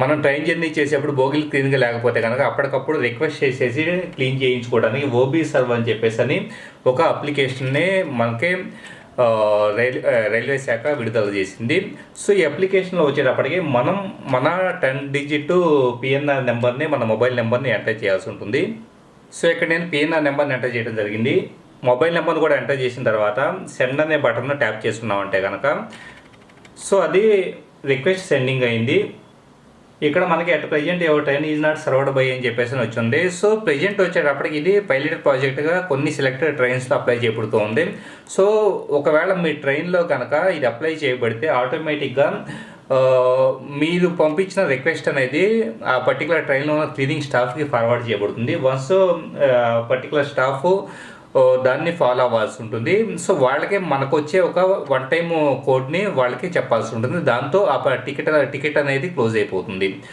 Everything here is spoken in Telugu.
మనం ట్రైన్ జర్నీ చేసేప్పుడు బోగిలు క్లీన్గా లేకపోతే కనుక అప్పటికప్పుడు రిక్వెస్ట్ చేసేసి క్లీన్ చేయించుకోవడానికి ఓబీ సర్వ్ అని చెప్పేసి అని ఒక అప్లికేషన్ని మనకి రైల్వే రైల్ రైల్వే శాఖ విడుదల చేసింది. సో ఈ అప్లికేషన్లో వచ్చేటప్పటికి మనం మన టెన్ డిజిట్ పిఎన్ఆర్ నెంబర్ని మన మొబైల్ నెంబర్ని ఎంటర్ చేయాల్సి ఉంటుంది. సో ఇక్కడ నేను పిఎన్ఆర్ నెంబర్ని ఎంటర్ చేయడం జరిగింది. మొబైల్ నెంబర్ని కూడా ఎంటర్ చేసిన తర్వాత సెండ్ అనే బటన్ ట్యాప్ చేసుకున్నామంటే కనుక సో అది రిక్వెస్ట్ సెండింగ్ అయింది. ఇక్కడ మనకి at present every train is not served by అని చెప్పేసి అని వచ్చింది. సో ప్రజెంట్ వచ్చేటప్పటికి ఇది పైలట్ ప్రాజెక్ట్గా కొన్ని సెలెక్టెడ్ ట్రైన్స్లో అప్లై చేయబడుతూ ఉంది సో ఒకవేళ మీ ట్రైన్లో కనుక ఇది అప్లై చేయబడితే ఆటోమేటిక్గా మీరు పంపించిన రిక్వెస్ట్ అనేది ఆ పర్టికులర్ ట్రైన్లో ఉన్న క్లీనింగ్ స్టాఫ్కి ఫార్వర్డ్ చేయబడుతుంది. వన్స్ పర్టికులర్ స్టాఫ్ దాన్ని ఫాలో అవ్వాల్సి ఉంటుంది. సో వాళ్ళకి మనకు వచ్చే ఒక వన్ టైం కోడ్ని వాళ్ళకి చెప్పాల్సి ఉంటుంది. దాంతో ఆ టికెట్ టికెట్ అనేది క్లోజ్ అయిపోతుంది.